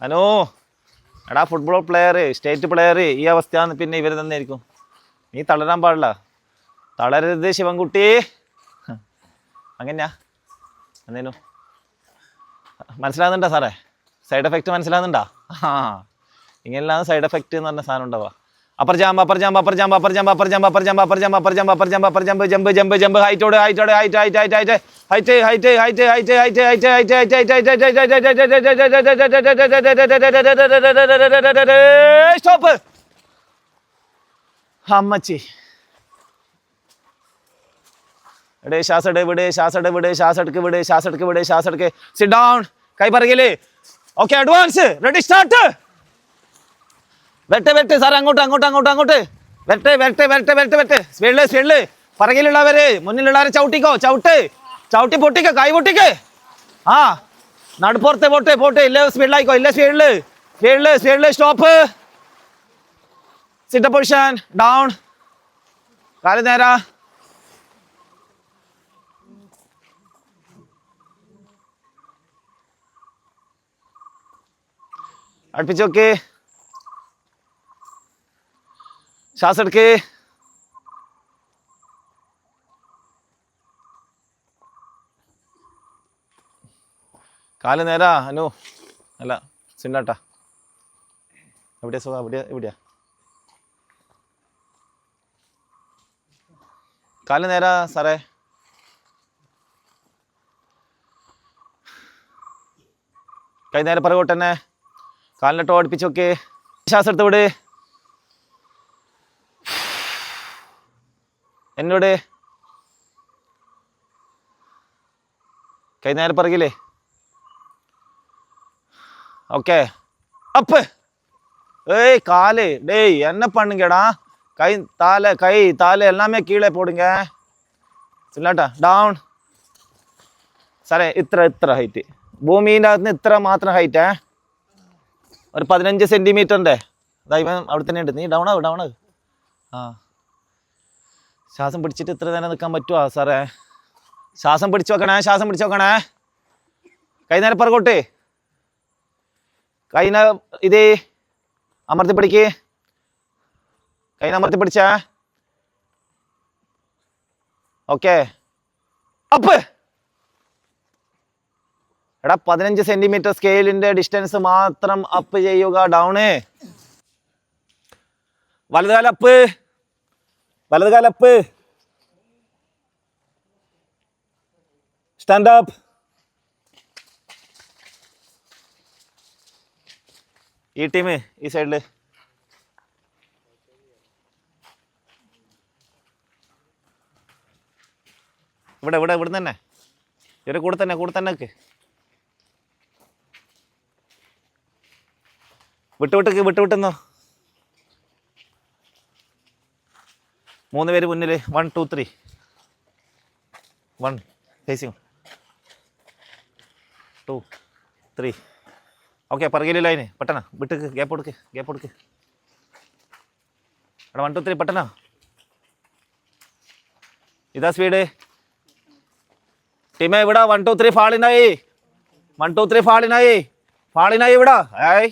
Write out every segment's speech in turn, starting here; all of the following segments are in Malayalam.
അനു എടാ ഫുട്ബോൾ പ്ലെയർ സ്റ്റേറ്റ് പ്ലെയർ ഈ അവസ്ഥയാണ് പിന്നെ ഇവർ തന്നെ ആയിരിക്കും നീ തളരാൻ പാടില്ല തളരരുത് ശിവൻകുട്ടി അങ്ങനെയാ എന്തേനു മനസ്സിലാകുന്നുണ്ടോ സാറേ സൈഡ് എഫക്റ്റ് മനസ്സിലാകുന്നുണ്ടോ ആ ഇങ്ങനെയാണ് സൈഡ് എഫക്റ്റ് എന്ന് പറഞ്ഞ സാധനം ഉണ്ടാവുക upper jump upper jump upper jump upper jump upper jump upper jump upper jump upper jump upper jump upper jump jump jump jump ഹൈറ്റോട് ഹൈറ്റോട് height height height height height height height height height height height stop അമ്മച്ചി എടേ ശ്വാസം എടേ വിട് ശ്വാസം എടേ വിട് ശ്വാസം എടുക്ക് വിട് ശ്വാസം എടുക്ക് വിട് ശ്വാസം എടുക്ക് സിറ്റ് ഡൗൺ കൈ പറകിൽ ഓക്കെ അഡ്വാൻസ് റെഡി സ്റ്റാർട്ട് വെട്ടെ വെട്ടെ സാർ അങ്ങോട്ട് അങ്ങോട്ട് അങ്ങോട്ട് അങ്ങോട്ട് വെട്ടെ വെട്ടെ വെട്ടെ വെട്ടെ വെട്ട് സ്പീഡിൽ സ്പീഡിൽ പറകിലുള്ളവര് മുന്നിലുള്ളവരെ ചവിട്ടിക്കോ ചവിട്ട് ചവിട്ടി പൊട്ടിക്ക് കൈ പൊട്ടിക്ക്. ആ നടുപ്പുറത്തെ പോട്ടെ പോട്ടെ. ഇല്ല സ്പീഡിലായിക്കോ ഇല്ല സ്പീഡിൽ. സ്പീഡിൽ സ്പീഡിൽ സ്റ്റോപ്പ്. സിറ്റ പൊസിഷൻ ഡൗൺ കാൽ നേരാ. അടുപ്പിച്ചോക്കേ ശ്വാസം എടുക്ക് കാൽ നേരാ അനു. അല്ല സിന്നാട്ടാ. എവിടെയാ സുഖ? എവിടെയാ? എവിടെയാ? കാൽ നേരാ സാറേ. കൈ നേരെ പറകോട്ടെന്നെ തന്നെ. നോക്കി നോക്ക്. ശ്വാസം എടുത്ത് വിട്. എന്നോട്. കൈ നേരെ പിറകില്ലേ ഓക്കെ അപ്പ് ஏய் காலு டேய் என்ன பண்ணுங்கடா கை தாலை கை தாலை எல்லாமே கீழே போடுங்க ഇല്ലാട്ടാ ഡൗൺ സാറേ ഇത്ര ഇത്ര ഹൈറ്റ് ഭൂമിൻ്റെ അകത്ത് ഇത്ര മാത്രം ഹൈറ്റേ ഒരു പതിനഞ്ച് സെൻറ്റിമീറ്ററിൻ്റെ അതാ ഇവൻ അവിടെ തന്നെ ഉണ്ട് നീ ഡൗൺ ആവ് ഡൗൺ ആവ് ആ ശ്വാസം പിടിച്ചിട്ട് ഇത്ര നേരം നിൽക്കാൻ പറ്റുമോ സാറേ ശ്വാസം പിടിച്ചു വെക്കണേ ശ്വാസം പിടിച്ചു വെക്കണേ കൈ നേരെ പുറകോട്ട് കൈ ഇതേ ഇത് അമർത്തി പിടിക്ക്. കൈന അമർത്തി പിടിച്ച. ഓക്കെ. അപ്പ്. എടാ പതിനഞ്ച് സെന്റിമീറ്റർ സ്കെയിലിന്റെ ഡിസ്റ്റൻസ് മാത്രം അപ്പ് ചെയ്യുക ഡൗണ്. വലതുകാല അപ്പ്. വലതുകാല അപ്പ്. സ്റ്റാൻഡ് അപ്പ് ഈ ടീം ഈ സൈഡിൽ ഇവിടെ ഇവിടെ ഇവിടെ തന്നെ. ഇവരെ കൂടെ തന്നെ കൂടെ തന്നെ വിട്ടുവിട്ടേക്ക് വിട്ട് വിട്ടേക്ക് വിട്ട് വിട്ടെന്നോ? മൂന്ന് പേര് മുന്നിൽ one two three one facing two three okay പറകില്ല അതിന്. പെട്ടെന്ന് വിട്ടേക്ക് ഗ്യാപ്പ് കൊടുക്ക് ഗ്യാപ്പ് കൊടുക്ക്. എടാ വൺ ടു ത്രീ പെട്ടെന്നാ? ഇതാ സ്പീഡ് ടീമേ ഇവിടെ വൺ ടു ത്രീ ഫാളിനായി വൺ ടു ത്രീ ഫാളിനായി ഫാളിനായി ഇവിടെ ഏയ്.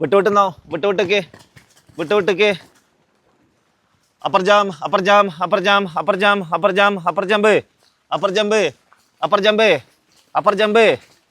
വിട്ട് വിട്ടുന്നോ? വിട്ട് വിട്ടേക്ക്. വിട്ട് വിട്ടേക്ക്. Upper jump upper jump upper jump upper jump upper jump upper jump upper jump upper jump upper jump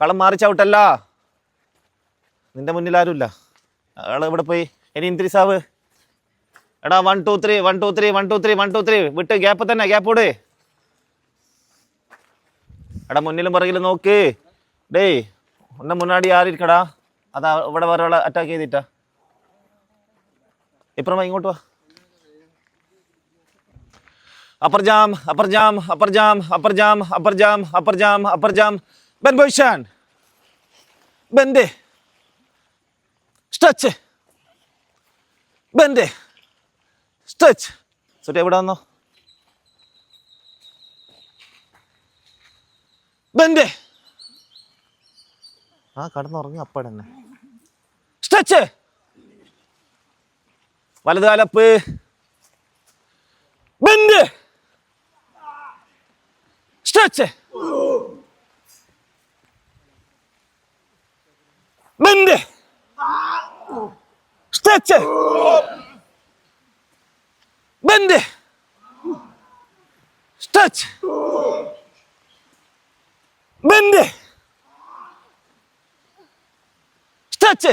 കളം മാറി ചവിട്ടല്ല. നിന്റെ മുന്നിൽ ആരുമില്ല. ആൾ ഇവിടെ പോയി? ഇനി ഇന്ദ്രി സാവ്. എടാ one two three one two three one two three one two three വിട്ട് ഗ്യാപ്പ് തന്നെ ഗ്യാപ്പ് വിട് എടാ മുന്നിലും പുറകിലും നോക്ക്. ഡേയ് ഒന്ന മുന്നാടി ആരിക്കടാ അതാ ഇവിടെ വേറെ ഒരാളെ അറ്റാക്ക് ചെയ്തിട്ടാ. ഇപ്പുറം ഇങ്ങോട്ട് വാ. Upper jump upper jump upper jump upper jump upper jump upper jump upper jump. Bend position bend stretch bend stretch സുട്ടി എവിടെ വന്നോ? ബെൻഡ് ആ കടന്നുറങ്ങി അപ്പടന്നെ stretch വലതുകാലപ്പ്. Bend stretch bend stretch bend stretch bend stretch